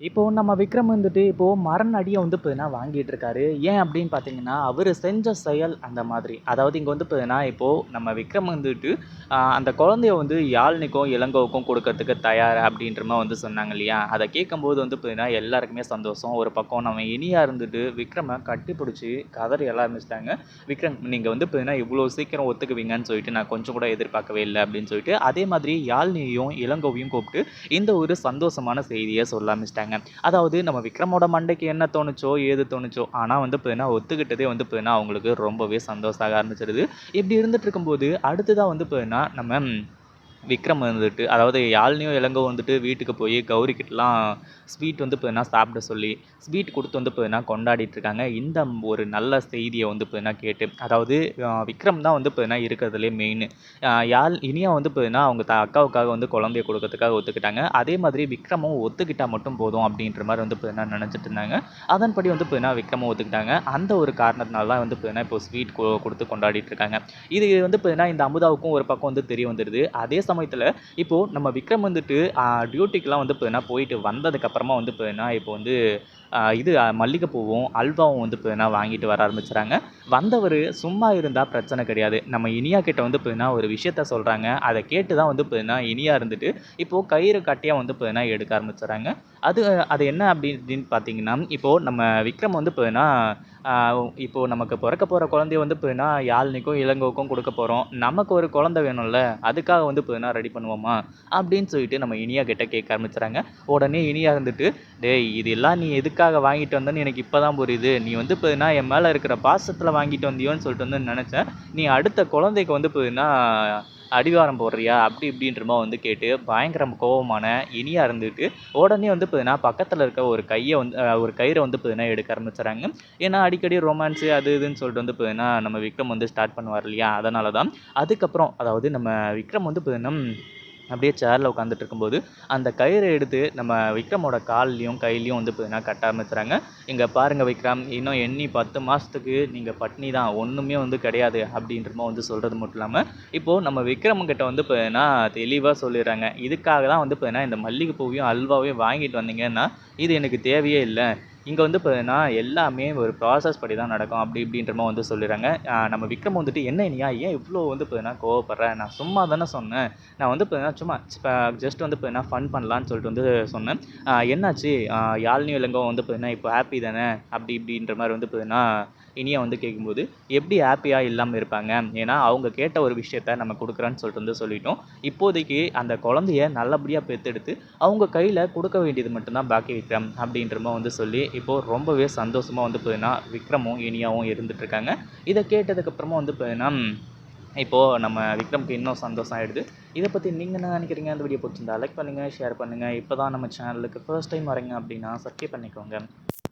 இப்போ நம்ம விக்ரம் வந்துட்டு இப்போ மரண அடியை வந்து பார்த்தீங்கன்னா வாங்கிட்டு இருக்காரு? ஏன் அப்படின்னு பார்த்தீங்கன்னா அவர் செஞ்ச செயல் அந்த மாதிரி. அதாவது இங்கே வந்து பார்த்தீங்கன்னா இப்போ நம்ம விக்ரம் வந்துட்டு அந்த குழந்தைய வந்து யாழ்னிக்கும் இளங்கோவுக்கும் கொடுக்கறதுக்கு தயார் அப்படின்ற மாதிரி வந்து சொன்னாங்க இல்லையா? அதை கேட்கும்போது வந்து பார்த்தீங்கன்னா எல்லாருக்குமே சந்தோஷம். ஒரு பக்கம் நம்ம இனியா இருந்துட்டு விக்ரமை கட்டிப்பிடிச்சி கதறி எல்லாம் ஆரம்பிச்சிட்டாங்க. விக்ரம் நீங்கள் வந்து பார்த்தீங்கன்னா இவ்வளோ சீக்கிரம் ஒத்துக்குவீங்கன்னு சொல்லிட்டு நான் கொஞ்சம் கூட எதிர்பார்க்கவே இல்லை அப்படின்னு சொல்லிட்டு அதே மாதிரி யாழ்னியையும் இளங்கோவையும் கூப்பிட்டு இந்த ஒரு சந்தோஷமான செய்தியை சொல்ல ஆரம்பிச்சிட்டாங்க. அதாவது நம்ம விக்ரமோட மண்டைக்கு என்ன தோணுச்சோ ஏது தோணுச்சோ ஆனால் வந்து பார்த்தீங்கன்னா ஒத்துக்கிட்டதே வந்து பார்த்தீங்கன்னா அவங்களுக்கு ரொம்பவே சந்தோஷமாக ஆரம்பிச்சிருது. இப்படி இருந்துட்டு இருக்கும்போது அடுத்ததாக வந்து பார்த்தீங்கன்னா நம்ம விக்ரம் வந்துட்டு அதாவது யாழ்னியும் இளங்கோ வந்துட்டு வீட்டுக்கு போய் கௌரி கிட்டலாம் ஸ்வீட் வந்து பார்த்தீங்கன்னா சாப்பிட சொல்லி ஸ்வீட் கொடுத்து வந்து பார்த்தீங்கன்னா கொண்டாடிட்டு இருக்காங்க இந்த ஒரு நல்ல செய்தியை வந்து பார்த்தீங்கன்னா கேட்டு அதாவது விக்ரம் தான் வந்து பார்த்தீங்கன்னா இருக்கிறதுலே மெயின் யாழ் இனியா வந்து பார்த்தீங்கன்னா அவங்க த அக்காவுக்காக வந்து குழந்தைய கொடுக்கறதுக்காக ஒத்துக்கிட்டாங்க. அதே மாதிரி விக்ரமும் ஒத்துக்கிட்டா மட்டும் போதும் அப்படின்ற மாதிரி வந்து பார்த்தீங்கன்னா நினச்சிட்டு இருந்தாங்க. அதன்படி வந்து பார்த்தீங்கன்னா விக்ரமும் ஒத்துக்கிட்டாங்க. அந்த ஒரு காரணத்தினால தான் வந்து பார்த்தீங்கன்னா இப்போ ஸ்வீட் கொடுத்து கொண்டாடிட்டு இருக்காங்க இது வந்து பார்த்தீங்கன்னா இந்த அமுதாவுக்கும் ஒரு பக்கம் வந்து தெரிய வந்துடுது அதே சமயத்தில் இப்போது நம்ம விக்ரம் வந்துட்டு டியூட்டிக்கெலாம் வந்து பார்த்தீங்கன்னா போயிட்டு வந்ததுக்கப்புறமா வந்து பார்த்தீங்கன்னா இப்போ வந்து இது மல்லிகைப்பூவும் அல்வாவும் வந்து பார்த்தீங்கன்னா வாங்கிட்டு வர ஆரம்பிச்சுறாங்க. வந்தவர் சும்மா இருந்தால் பிரச்சனை கிடையாது. நம்ம இனியா கிட்ட வந்து பார்த்தீங்கன்னா ஒரு விஷயத்த சொல்கிறாங்க அதை கேட்டு தான் வந்து பார்த்தீங்கன்னா இனியா இருந்துட்டு இப்போது கயிறு கட்டியாக வந்து பார்த்தீங்கன்னா எடுக்க ஆரம்பிச்சுறாங்க. அது அது என்ன அப்படின்னு பார்த்தீங்கன்னா இப்போது நம்ம விக்ரம் வந்து பார்த்தீங்கன்னா இப்போது நமக்கு பிறக்க போகிற குழந்தைய வந்து பார்த்தீங்கன்னா யாழ்னிக்கும் இளங்கோவுக்கும் கொடுக்க போகிறோம் நமக்கு ஒரு குழந்தை வேணும்ல அதுக்காக வந்து பார்த்தீங்கன்னா ரெடி பண்ணுவோமா? அப்படின்னு சொல்லிட்டு நம்ம இனியா கிட்டே கேட்க ஆரம்பிச்சுறாங்க. உடனே இனியா இருந்துட்டு டேய் இதெல்லாம் நீ எதுக்காக வாங்கிட்டு வந்தேன்னு எனக்கு இப்போ தான் புரியுது. நீ வந்து பார்த்தீங்கன்னா என் மேலே இருக்கிற பாசத்தில் வாங்கிட்டு வந்தியோன்னு சொல்லிட்டு வந்து நினச்சேன். நீ அடுத்த குழந்தைக்கு வந்து பார்த்தீங்கன்னா அடிவாரம் போடுறியா? அப்படி இப்படின்றமா வந்து கேட்டு பயங்கர கோவமான இனியாக இருந்துட்டு உடனே வந்து பார்த்தீங்கன்னா பக்கத்தில் இருக்க ஒரு கையை வந்து ஒரு கயிறை வந்து பார்த்தீங்கன்னா எடுக்க ஆரம்பிச்சுறாங்க ஏன்னா அடிக்கடி ரொமான்ஸு அது இதுன்னு சொல்லிட்டு வந்து பார்த்தீங்கன்னா நம்ம விக்ரம் வந்து ஸ்டார்ட் பண்ணுவார் இல்லையா? அதனால தான் அதுக்கப்புறம் அதாவது நம்ம விக்ரம் வந்து பார்த்தீங்கன்னா அப்படியே சேரில் உட்காந்துட்டு இருக்கும்போது அந்த கயிறை எடுத்து நம்ம விக்ரமோட கால்லையும் கையிலையும் வந்து பார்த்தீங்கன்னா கட்ட ஆரம்பிச்சுறாங்க. இங்கே பாருங்கள் விக்ரம் இன்னும் எண்ணி பத்து மாதத்துக்கு நீங்கள் பட்னி தான் ஒன்றுமே வந்து கிடையாது அப்படின்றமா வந்து சொல்கிறது மட்டும் இல்லாமல் இப்போது நம்ம விக்ரம் கிட்ட வந்து பார்த்தீங்கன்னா தெளிவாக சொல்லிடுறாங்க. இதுக்காக தான் வந்து பார்த்தீங்கன்னா இந்த மல்லிகைப்பூவையும் அல்வாவையும் வாங்கிட்டு வந்தீங்கன்னா இது எனக்கு தேவையே இல்லை. இங்கே வந்து பார்த்தீங்கன்னா எல்லாமே ஒரு ப்ராசஸ் படி தான் நடக்கும். அப்படி இப்படின்ற மாதிரி வந்து சொல்லிடுறாங்க. நம்ம விக்ரம் வந்துட்டு என்ன நீயா ஏன் இவ்வளோ வந்து பார்த்தீங்கன்னா கோவப்படுற? நான் சும்மா தானே சொன்னேன். நான் வந்து பார்த்தீங்கன்னா சும்மா ஜஸ்ட் வந்து பார்த்தீங்கன்னா ஃபன் பண்ணலான்னு சொல்லிட்டு வந்து சொன்னேன். என்னாச்சு? ஆஹ் யாழ்னி வந்து பார்த்தீங்கன்னா இப்போ ஹாப்பி தானே? அப்படி இப்படின்ற மாதிரி வந்து பார்த்தீங்கன்னா இனியா வந்து கேட்கும்போது எப்படி ஹாப்பியாக இல்லாமல் இருப்பாங்க? ஏன்னா அவங்க கேட்ட ஒரு விஷயத்த நம்ம கொடுக்குறான்னு சொல்லிட்டு வந்து சொல்லிட்டோம். இப்போதைக்கு அந்த குழந்தைய நல்லபடியாக பெற்றெடுத்து அவங்க கையில் கொடுக்க வேண்டியது மட்டும்தான் பாக்கி விக்ரம். அப்படின்ற மாதிரி வந்து சொல்லி இப்போது ரொம்பவே சந்தோஷமாக வந்து பார்த்தீங்கன்னா விக்ரமும் இனியாவும் இருந்துகிட்ருக்காங்க இதை கேட்டதுக்கப்புறமா வந்து பார்த்தீங்கன்னா இப்போது நம்ம விக்ரம்க்கு இன்னும் சந்தோஷம் ஆகிடுது இதை பற்றி நீங்கள் என்ன நினைக்கிறீங்க? அந்த வீடியோ பிடிச்சிருந்தா லைக் பண்ணுங்கள் ஷேர் பண்ணுங்கள் இப்போ தான் நம்ம சேனலுக்கு ஃபர்ஸ்ட் டைம் வரீங்க அப்படின்னா சப்ஸ்கிரைப் பண்ணிக்கோங்க.